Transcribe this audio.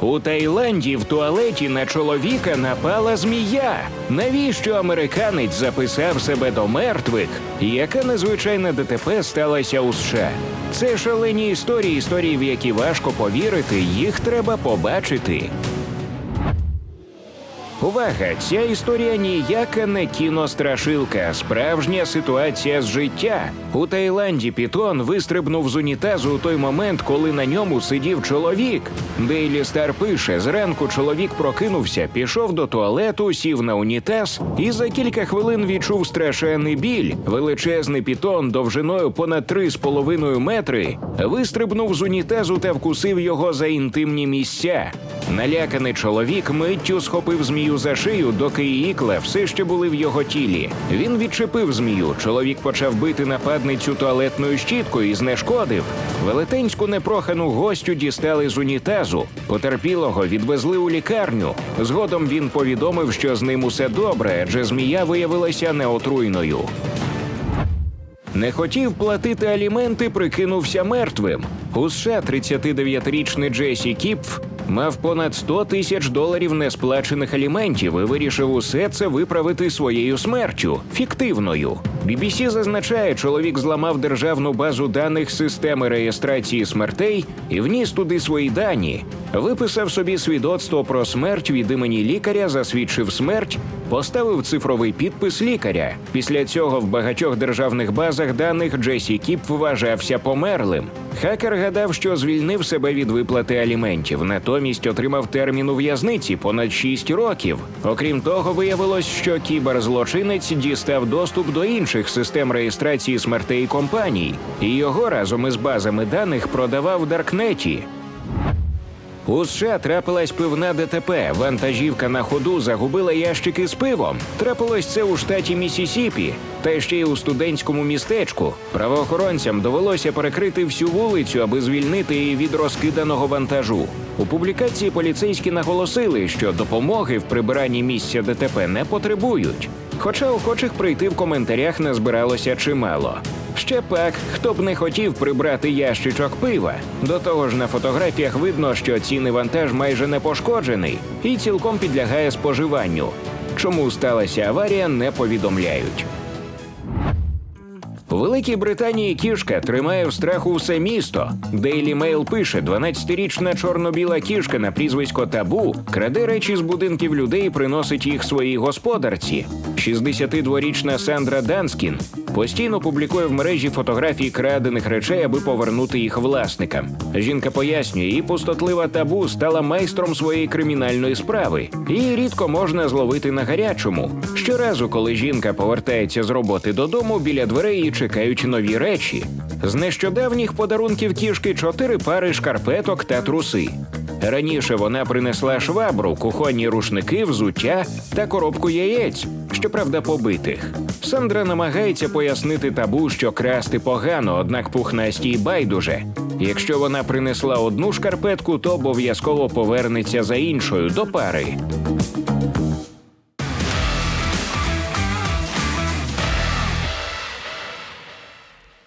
У Таїланді в туалеті на чоловіка напала змія. Навіщо американець записав себе до мертвих? Яка незвичайна ДТП сталася у США? Це шалені історії, історії, в які важко повірити, їх треба побачити. Увага! Ця історія ніяка не кінострашилка, справжня ситуація з життя. У Таїланді Пітон вистрибнув з унітазу у той момент, коли на ньому сидів чоловік. Дейлі Стар пише: зранку чоловік прокинувся, пішов до туалету, сів на унітаз і за кілька хвилин відчув страшенний біль. Величезний пітон довжиною понад 3,5 метри вистрибнув з унітазу та вкусив його за інтимні місця. Наляканий чоловік миттю схопив змію за шию, доки її ікла все ще були в його тілі. Він відчепив змію. Чоловік почав бити нападницю туалетною щіткою і знешкодив. Велетенську непрохану гостю дістали з унітазу. Потерпілого відвезли у лікарню. Згодом він повідомив, що з ним усе добре, адже змія виявилася неотруйною. Не хотів платити аліменти, прикинувся мертвим. У США 39-річний Джесі Кіпф мав понад 100 тисяч доларів несплачених аліментів і вирішив усе це виправити своєю смертю фіктивною. BBC зазначає, чоловік зламав державну базу даних системи реєстрації смертей і вніс туди свої дані. Виписав собі свідоцтво про смерть від імені лікаря, засвідчив смерть, поставив цифровий підпис лікаря. Після цього в багатьох державних базах даних Джесі Кіп вважався померлим. Хакер гадав, що звільнив себе від виплати аліментів, натомість отримав термін у в'язниці понад 6 років. Окрім того, виявилось, що кіберзлочинець дістав доступ до інших систем реєстрації смертей компаній, і його разом із базами даних продавав в Даркнеті. У США трапилась пивна ДТП. Вантажівка на ходу загубила ящики з пивом. Трапилось це у штаті Місісіпі, та ще й у студентському містечку. Правоохоронцям довелося перекрити всю вулицю, аби звільнити її від розкиданого вантажу. У публікації поліцейські наголосили, що допомоги в прибиранні місця ДТП не потребують. Хоча охочих прийти в коментарях не збиралося чимало. Ще пак, хто б не хотів прибрати ящичок пива. До того ж, на фотографіях видно, що цінний вантаж майже не пошкоджений і цілком підлягає споживанню. Чому сталася аварія, не повідомляють. У Великій Британії кішка тримає в страху все місто. Daily Mail пише: 12-річна чорно-біла кішка на прізвисько табу краде речі з будинків людей приносить їх своїй господарці. 62-річна Сандра Данскін постійно публікує в мережі фотографії крадених речей, аби повернути їх власникам. Жінка пояснює, її пустотлива табу стала майстром своєї кримінальної справи. Її рідко можна зловити на гарячому. Щоразу, коли жінка повертається з роботи додому, біля дверей її чекають нові речі. З нещодавніх подарунків кішки чотири пари шкарпеток та труси. Раніше вона принесла швабру, кухонні рушники, взуття та коробку яєць, щоправда, побитих. Сандра намагається пояснити табу, що красти погано, однак пухнастій байдуже. Якщо вона принесла одну шкарпетку, то обов'язково повернеться за іншою до пари.